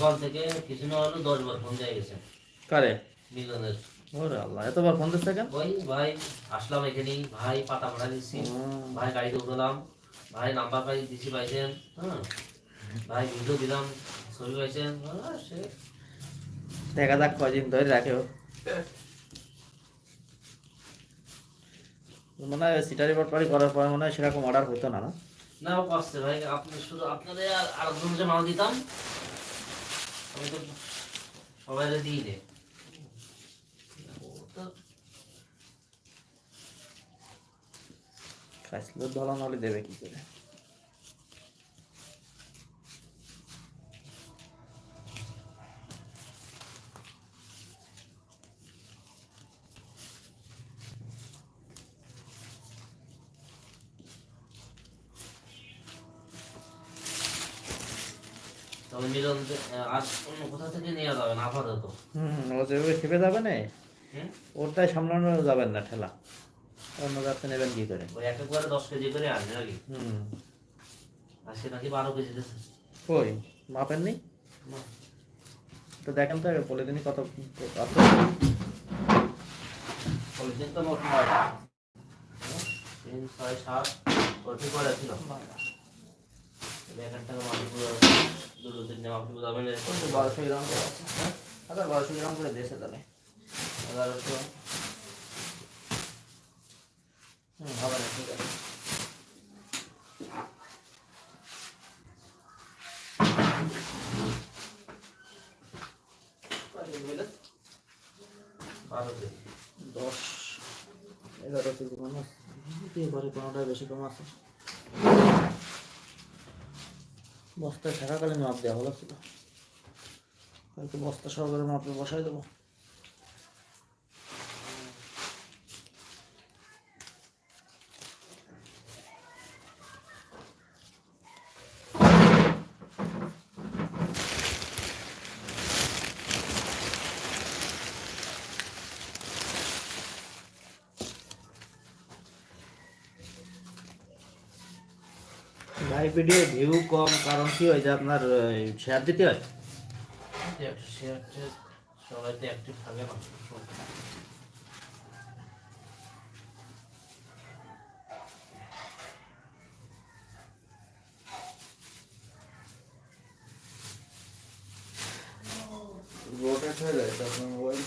সকাল থেকে কিছু না হলো দশ বার ফোন দিয়ে গেছে। কারে? মিলনের। ওরে আল্লাহ এতবার ফোন দিচ্ছে কেন? ওই ভাই আসলাম এখানেই। ভাই পাতা ভাড়া দিচ্ছি। ভাই গাড়িতে উঠলাম। ভাই নাম্বার পাই দিছি পাইছেন হ্যাঁ। ভাই ভিডিও দিলাম ছবি পাইছেন। সে। দেখা যাক কয়দিন ধরে রাখে মনে হয় সিটারি পটপারি করার পরে মনে হয় সেরকম অর্ডার হতো না না? না ও আসছে ভাই। আপনি শুধু আপনাদের আর আর দুজনকে মাল দিতাম। আমি তো সবাই দিয়ে দে। খাইছিল ধরা নাহলে দেবে কি তবে মিলন আজ অন্য কোথা থেকে নিয়ে যাবে না আপাতত। হুম ও যেভাবে খেপে যাবে না? হুম? ওটাই সামলানো যাবেন না ঠেলা। অন্য যাচ্ছে নেবেন কি করে? ওই এক একবারে দশ কেজি করে আনবে নাকি? হুম। আজকে নাকি বারো কেজি দিচ্ছে কই? মাপেন তো দেখেন তো বলে দিনই কত কত পলিথিন তো মোট তিন ছয় সাত কত করে ছিল? এক এক টাকা মাটি পুরো দুটো তিনটে মাটি যাবেন বারোশো গ্রাম করে আছে হাজার বারোশো গ্রাম করে দিয়েছে তাহলে। এগারোশো। হুম, হবে না, ঠিক আছে। দশ। এগারো কেজি মানুষ এবারে কোনোটা বেশি কম আছে। বস্তায় থাকাকালীন মাপ দেওয়া হলো। ছিল হয়তো বস্তা সহকারে মাপে বসাই দেবো লাইভ ভিডিও ভিউ কম কারণ কি হয় যে আপনার শেয়ার দিতে হয়। শেয়ার সবাই তো অ্যাক্টিভ থাকে না রোটেট হয়ে যায় তখন মোবাইল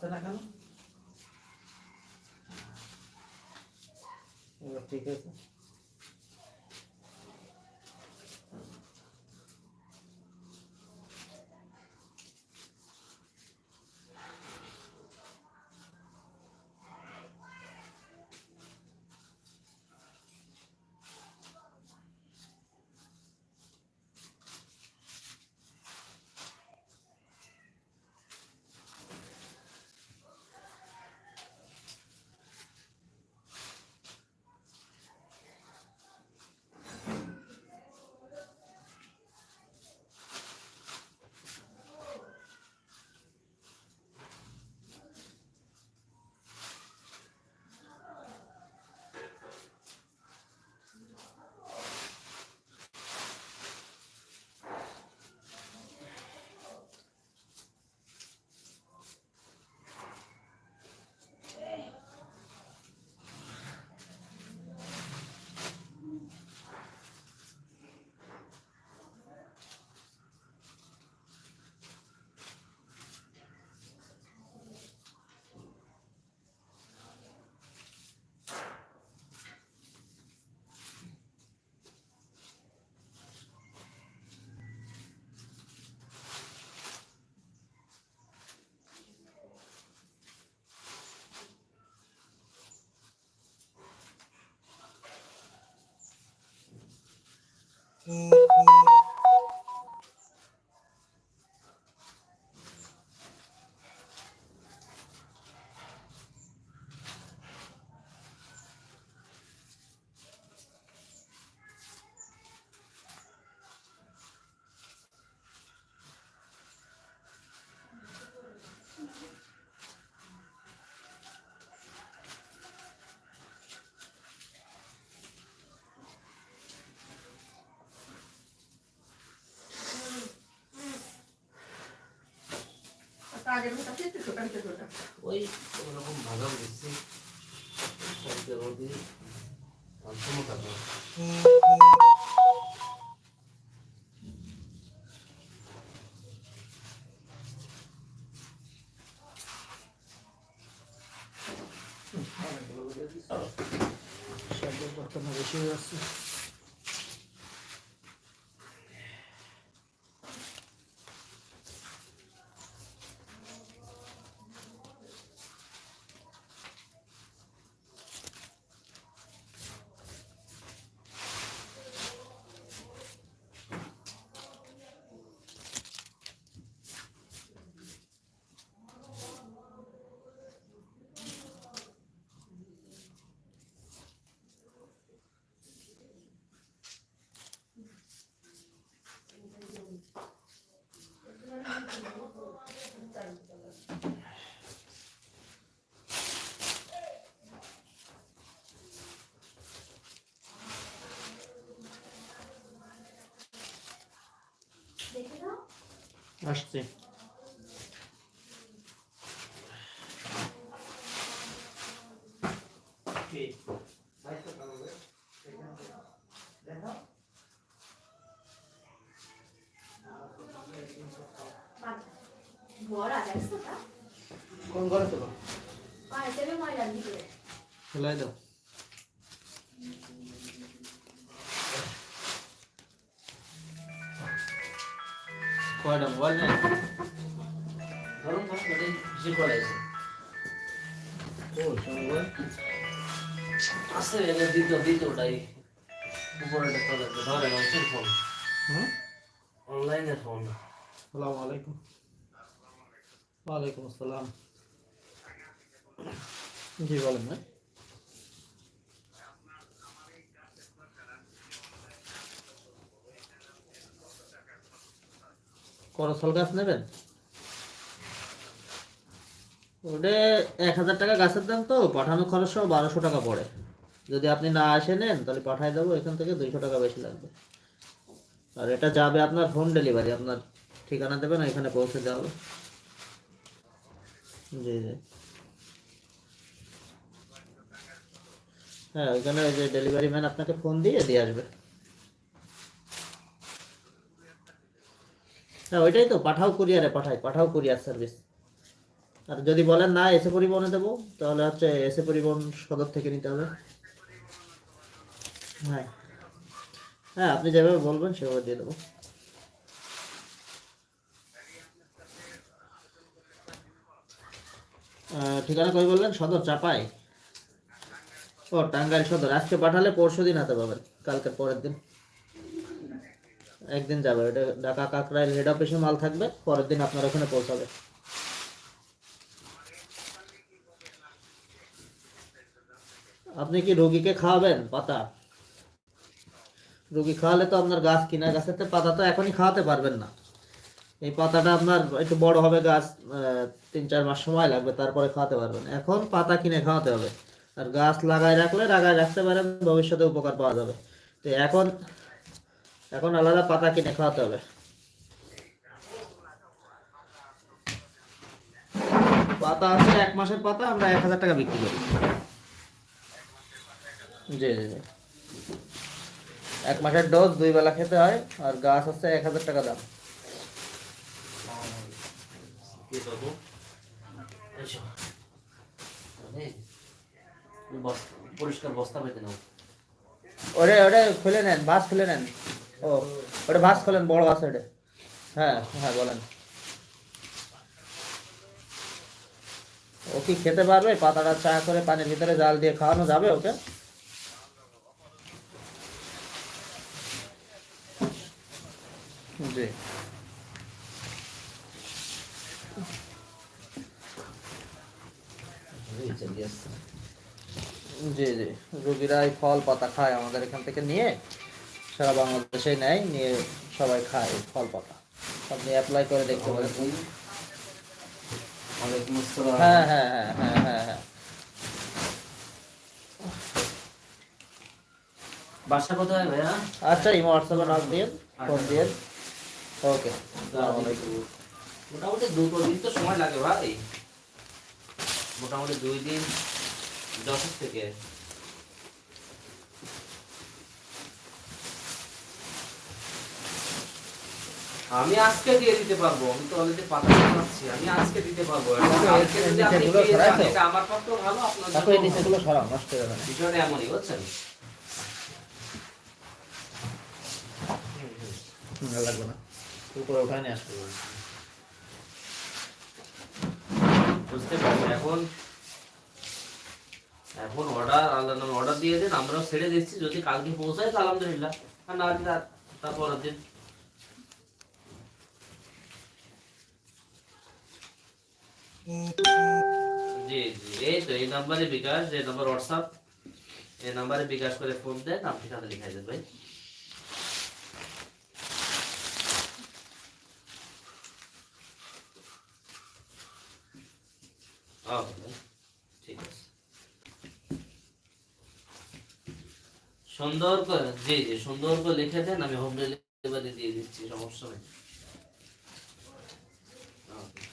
ছাড়াচ্ছে না কেন? ঠিক আছে। Mm-hmm. ওই ওরকম ভালো দিচ্ছি রোদি রোদি সমতা শব্দের বর্তমানে বেশি হয়ে যাচ্ছে আসছে কোন তলে ফোন হুম অনলাইনে ফোন সালামু আলাইকুম ওয়ালাইকুম আসসালাম জি বলেন না করসল গাছ নেবেন? ওটা এক হাজার টাকা গাছের দাম তো পাঠানো খরচ সহ বারোশো টাকা পড়ে। যদি আপনি না আসে নেন, তাহলে পাঠাই দেবো, এখান থেকে দুইশো টাকা বেশি লাগবে। আর এটা যাবে আপনার হোম ডেলিভারি আপনার ঠিকানা দেবেন এখানে পৌঁছে দেওয়া হবে। জি জি। হ্যাঁ ওইখানে ওই যে ডেলিভারি ম্যান আপনাকে ফোন দিয়ে দিয়ে আসবে। হ্যাঁ ওইটাই তো, পাঠাও কুরিয়ারে পাঠাই, পাঠাও কুরিয়ার সার্ভিস আর যদি বলেন না এসে পরিবহনে দেবো, তাহলে হচ্ছে এসে পরিবহন সদর থেকে নিতে হবে। হ্যাঁ। হ্যাঁ আপনি যেভাবে বলবেন, সেভাবে দিয়ে দেবো। ঠিকানা কই বললেন? সদর চাপাই। ও, টাঙ্গাইল সদর। আজকে পাঠালে পরশু দিন হাতে পাবেন। কালকের পরের দিন। একদিন যাবে। এটা ঢাকা কাকরাইল হেড অফিসে মাল থাকবে। পরের দিন আপনার ওখানে পৌঁছাবে। আপনি কি রোগীকে খাওয়াবেন? পাতা? রোগী খাওয়ালে তো আপনার গাছ কিনা গাছের পাতা তো এখনই খাওয়াতে পারবেন না। এই পাতাটা আপনার একটু বড় হবে গাছ তিন চার মাস সময় লাগবে, তারপরে খাওয়াতে পারবেন। এখন পাতা কিনে খাওয়াতে হবে। আর গাছ লাগায় রাখলে লাগায় রাখতে পারেন, ভবিষ্যতে উপকার পাওয়া যাবে। তো এখন এখন আলাদা পাতা কিনে খাওয়াতে হবে। পাতা আছে, এক মাসের পাতা আমরা এক হাজার টাকা বিক্রি করি। জি জি জি। এক মাসের ডোজ দুই বেলা খেতে হয় আর গাছ হচ্ছে এক হাজার টাকা দাম। কি করব? এসো। আরে, বস্তা পরিষ্কার বস্তা পেতে নাও ওরে ওরে খুলে নেন খুলে নেন। ও ওটা খোলেন বড় ওটা হ্যাঁ হ্যাঁ বলেন। ও কি খেতে পারবে? পাতাটা চা করে পানির ভিতরে জাল দিয়ে খাওয়ানো যাবে ওকে? জি। জি জি। রোগীরা এই ফল পাতা খায় আমাদের এখান থেকে নিয়ে সারা বাংলাদেশে নেয় নিয়ে সবাই খায় ফল পাতা। আপনি অ্যাপ্লাই করে দেখতে পারেন। হ্যাঁ হ্যাঁ হ্যাঁ হ্যাঁ হ্যাঁ হ্যাঁ। বাসা কোথায় ভাইয়া? আচ্ছা ইমো হোয়াটসঅ্যাপে নক দিয়ে ফোন দিয়ে। ওকে মোটামুটি দুটো দিন তো সময় লাগে ভাই। মোটামুটি দুই দিন যশোর থেকে। আমি আজকে দিয়ে দিতে পারব আমি তো অলরেডি পাতা বানাচ্ছি আমি আজকে দিতে পারব। আজকে যদি আপনি এটা আমার পক্ষেও ভালো আপনার তারপরে এই। নিচেগুলো সরাও নষ্ট হয়ে যাবে বিষয়টা এমনই বুঝছেন? লাগবে না। উপরে উঠায় নিয়ে আসবে বুঝতে পারছি, এখন এখন অর্ডার আল্লাহ নামে অর্ডার দিয়ে দিন, আমরাও ছেড়ে দিচ্ছি, যদি কালকে পৌঁছায় তো আলহামদুলিল্লাহ। আর না হলে তার- তারপরের দিন। জি জি, এই তো, এই নাম্বারে বিকাশ যে নাম্বার হোয়াটসঅ্যাপ এই নাম্বারে বিকাশ করে ফোন দেন নাম ঠিকানা লিখাই দেন, ভাই। ঠিক আছে সুন্দর করে জি জি সুন্দর করে লিখে দেন আমি হোম ডেলিভারি দিয়ে দিচ্ছি সমস্যা নেই। Okay.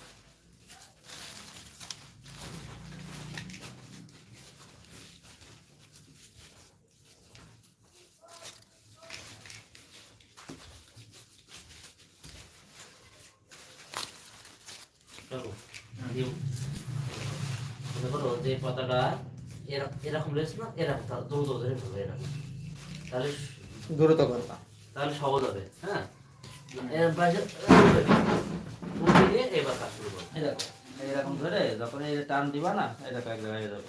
চলো, দিও। মনে করো যে পাতাটা এরকম এরকম রয়েছে না এরকম দৌড় দৌড় ধরে ধরবে এরকম। তাহলে দ্রুত করবা। তাহলে সহজ হবে হ্যাঁ? এরকম এবার কাজ শুরু করো। এরকম এরকম ধরে যখন এই টান দিবা না এটা দেখো এক জায়গায় হয়ে যাবে।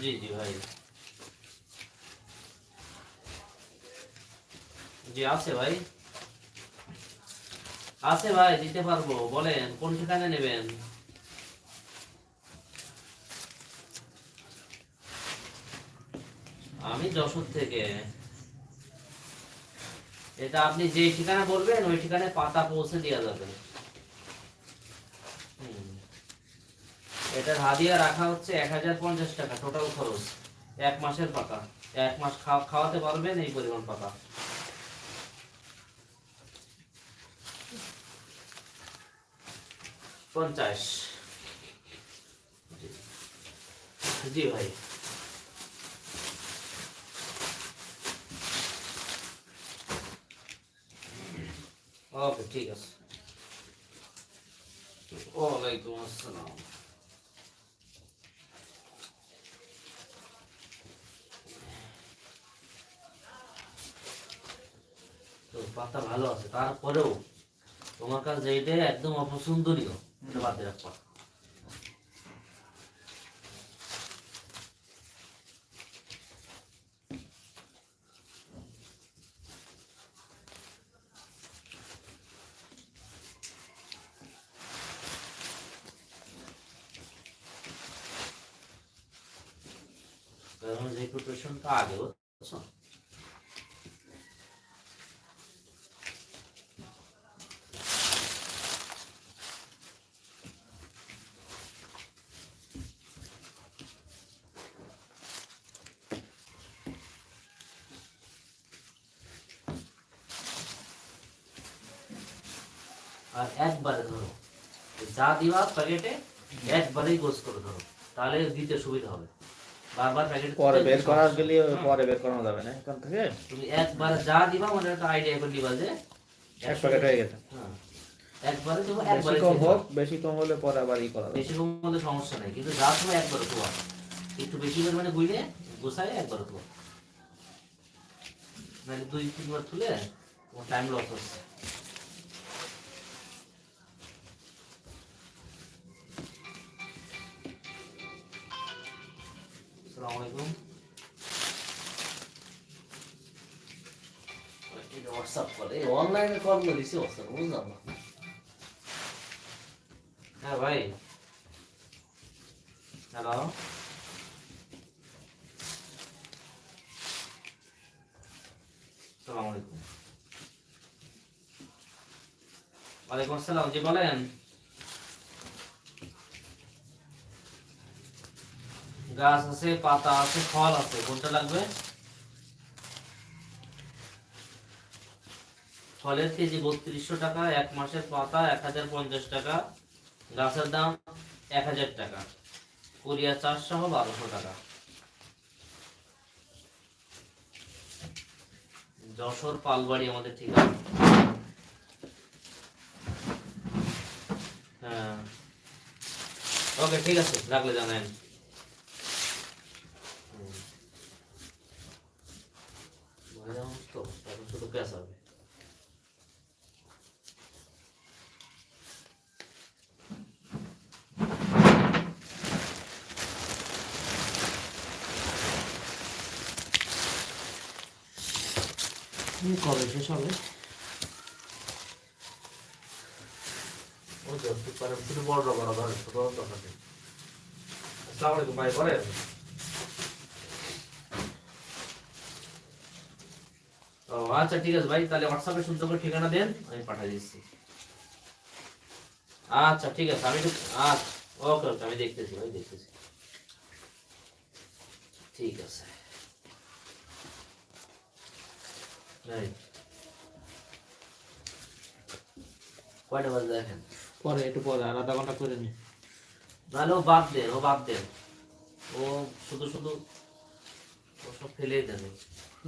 জি জি ভাই। জি, আছে ভাই। আছে ভাই, দিতে পারব। বলেন, কোন ঠিকানা নেবেন? আমি যশোর থেকে। এটা আপনি যে ঠিকানা বলবেন, ওই ঠিকানায় পাতা পৌঁছে দেওয়া যাবে হুম। এটার হাদিয়া রাখা হচ্ছে এক হাজার পঞ্চাশ টাকা টোটাল খরচ। এক মাসের পাতা। এক মাস খাওয়া- খাওয়াতে পারবেন এই পরিমাণ পাতা। পঞ্চাশ। জি ভাই। ওকে, ঠিক আছে। ওয়ালাইকুম আসসালাম। তো পাতা ভালো আছে। তারপরেও তোমার কাছে এইটা একদম অপছন্দনীয়, এটা বাদ দিয়ে রাখবা কারণ যে প্রিপারেশনটা আগে বুঝছ আর একবারে ধরো যা দিবা প্যাকেটে একবারেই গোস করে ধরো। তাহলে দিতে সুবিধা হবে। বারবার প্যাকেট পরে বের করার গেলে পরে বের করানো যাবে না এখান থেকে? তুমি একবার যা দিবা মানে একটা আইডিয়া করে দিবা যে এক প্যাকেট হয়ে গেছে। হ্যাঁ। একবারে দেবো একবারে কম হোক বেশি কম হলে পরে আবার ই করা বেশি কম হলে সমস্যা নেই কিন্তু যা সময় একবার ধোয়া। একটু বেশি পরিমাণে গুইলে গোসাই একবার ধোয়া। নাহলে দুই তিনবার তুলে তোমার টাইম লস হচ্ছে। আসসালামু আলাইকুম হোয়াটসঅ্যাপ কল এই অনলাইনে কল করেছি হোয়াটসঅ্যাপ বুঝলাম না হ্যাঁ ভাই হ্যালো সালাম আলাইকুম ওয়ালাইকুম আসসালাম জি বলেন গাছ আছে, পাতা আছে, ফল আছে, কোনটা লাগবে? ফলের কেজি বত্রিশশো টাকা, এক মাসের পাতা এক হাজার পঞ্চাশ টাকা, গাছের দাম এক হাজার টাকা। কোরিয়া চার সহ বারোশো টাকা। যশোর পালবাড়ি আমাদের ঠিকানা। হ্যাঁ। ওকে, ঠিক আছে, রাখলে জানেন হুম। ময়লা মানুষ তো তারপর শুধু গ্যাস হবে। কবে শেষ হবে? ওই তো একটু শুধু বড় বড় ধরে ছোট দরকার আসসালামু আলাইকুম ভাই বলেন ও আচ্ছা ঠিক আছে ভাই তাহলে হোয়াটসঅ্যাপে শুনতে করে ঠিকানা দেন আমি পাঠিয়ে দিচ্ছি। আচ্ছা ঠিক আছে আমি আচ্ছা ওকে ওকে আমি দেখতেছি ভাই দেখতেছি। ঠিক আছে। কয়টা বাজে দেখেন? পরে একটু পরে আর আধা ঘণ্টা করে নি নাহলে ও বাদ দেন ও বাদ দেন। ও শুধু শুধু ও সব ফেলেই দেন।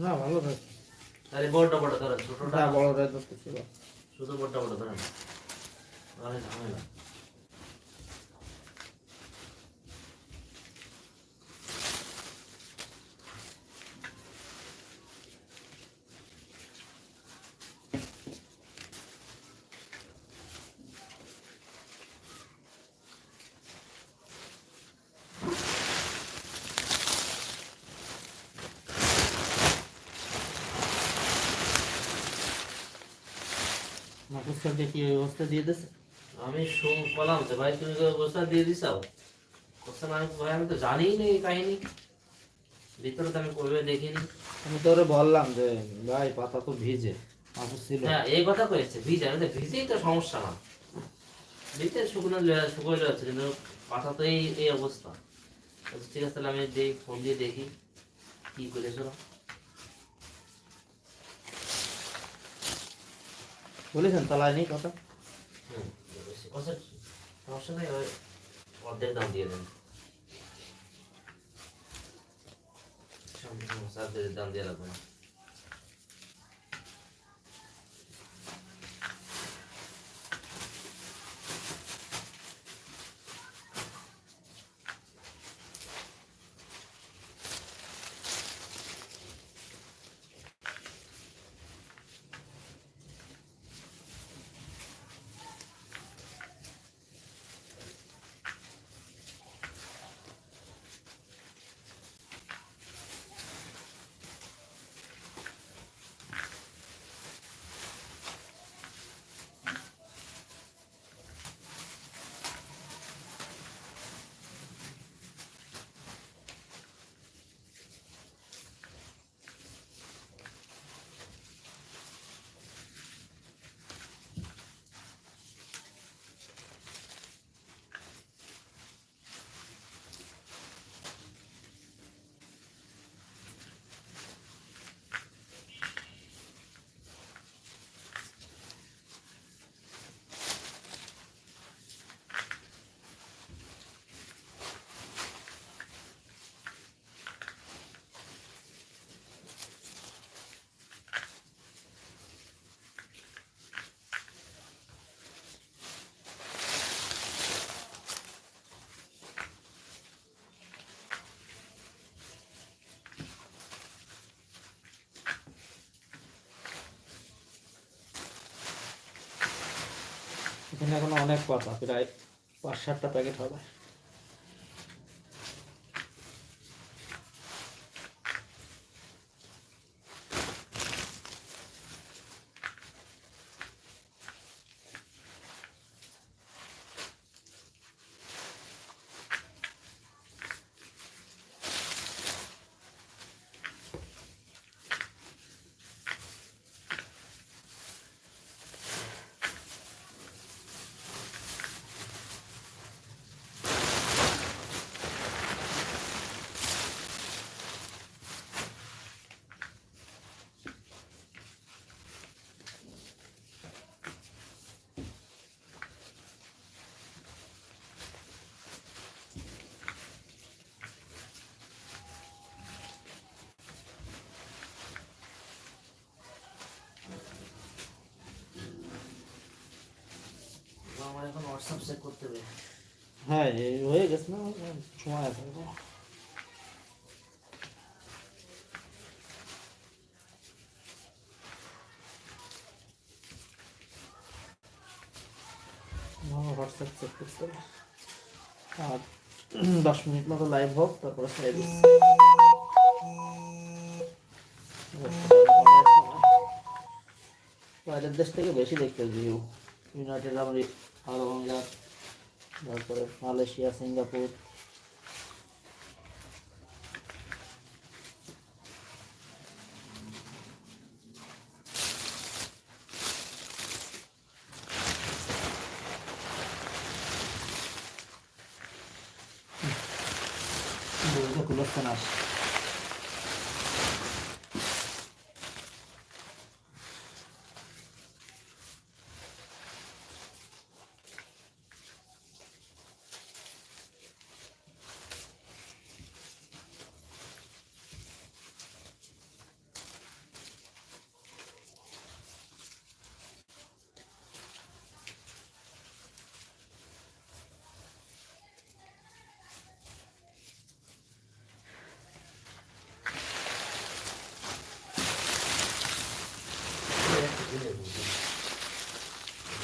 না ভালো থাকে তাহলে বড়টা বড় ধরেন ছোটটা বড়টা বড় রায় ধরতে ছিল শুধু বড়টা বড় ধরেন। নাহলে ঝামেলা। সঙ্গে কি ব্যবস্থা দিয়ে দিছে? আমি শুন বললাম যে ভাই তুমি অবস্থা দিয়ে দিছাও কোশ্চেন আমি ভাই আমি তো জানিই না এই কাহিনী। ভিতরে তো আমি করবে দেখিনি। আমি তো ওরে বললাম যে ভাই পাতা তো ভিজে মাকুর ছিল। হ্যাঁ এই কথা কয়েছে ভিজে। আমি তো ভিজেই তো সমস্যা না। ভিজে শুকনো শুকোয় যাচ্ছে কিন্তু পাতা তো এই এই অবস্থা। আচ্ছা, ঠিক আছে তাহলে আমি যে ফোন দিয়ে দেখি কি করেছিল বলেছেন তালায় নেই কথা? সমস্যা নেই অর্ধেক দাম দিয়ে দেন। দাম দিয়ে রাখবেন এখানে এখন অনেক পাতা প্রায় পাঁচ সাতটা প্যাকেট হবে। হোয়াটসঅ্যাপ করতে হবে। হ্যাঁ হয়ে গেছে না, সময় আছে। হোয়াটসঅ্যাপ চেক করতে আর দশ মিনিট মতো লাইভ হোক, তারপরে ছেড়ে বাইরের দেশ থেকে বেশি দেখতে ভিউ ইউনাইটেড আরব আমিরাত তারপরে মালয়েশিয়া সিঙ্গাপুর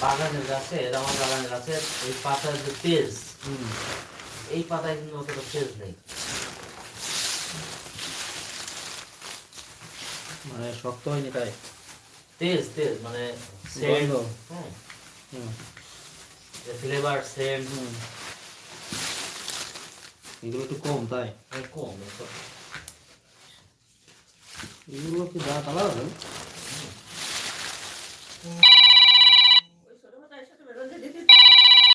বাগানের গাছে আমার বাগানের গাছে এই পাতার যে তেজ এই পাতায় কিন্তু অতটা তেজ নেই। মানে শক্ত হয়নি তাই? তেজ তেজ মানে সেন্ট। হ্যাঁ। ফ্লেভার সেন্ট এগুলো একটু কম তাই? কম এসব। এগুলো কি দাঁত আলাদা?